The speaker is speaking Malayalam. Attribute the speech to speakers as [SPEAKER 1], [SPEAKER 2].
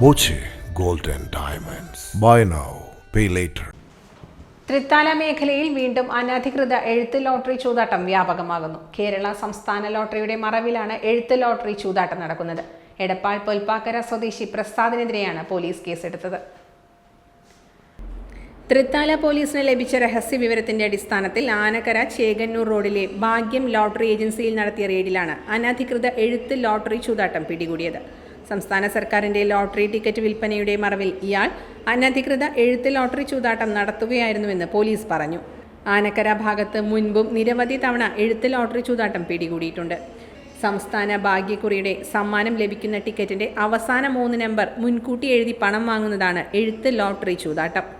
[SPEAKER 1] Boche gold and Diamonds. Buy now, pay later.
[SPEAKER 2] Thrithala മേഖലയിൽ വീണ്ടും അനധികൃത എഴുത്ത് ലോട്ടറി ചൂതാട്ടം വ്യാപകമാകുന്നു കേരള സംസ്ഥാന ലോട്ടറിയുടെ മറവിലാണ് എഴുത്ത് ലോട്ടറി ചൂതാട്ടം നടക്കുന്നത് എടപ്പാൾ പൊൽപ്പാക്കര സ്വദേശി പ്രസാദിനെതിരെയാണ് പോലീസ് കേസെടുത്തത് തൃത്താല പോലീസിന് ലഭിച്ച രഹസ്യ വിവരത്തിന്റെ അടിസ്ഥാനത്തിൽ ആനക്കര ചേകന്നൂർ റോഡിലെ ഭാഗ്യം ലോട്ടറി ഏജൻസിയിൽ നടത്തിയ റെയ്ഡിലാണ് അനധികൃത എഴുത്ത് ലോട്ടറി ചൂതാട്ടം പിടികൂടിയത് സംസ്ഥാന സർക്കാരിന്റെ ലോട്ടറി ടിക്കറ്റ് വിൽപ്പനയുടെ മറവിൽ ഇയാൾ അനധികൃത എഴുത്ത് ലോട്ടറി ചൂതാട്ടം നടത്തുകയായിരുന്നുവെന്ന് പോലീസ് പറഞ്ഞു. ആനക്കര ഭാഗത്ത് മുൻപും നിരവധി തവണ എഴുത്ത് ലോട്ടറി ചൂതാട്ടം പിടികൂടിയിട്ടുണ്ട്. സംസ്ഥാന ഭാഗ്യക്കുറിയുടെ സമ്മാനം ലഭിക്കുന്ന ടിക്കറ്റിന്റെ അവസാന മൂന്ന് നമ്പർ മുൻകൂട്ടി എഴുതി പണം വാങ്ങുന്നതാണ് എഴുത്ത് ലോട്ടറി ചൂതാട്ടം.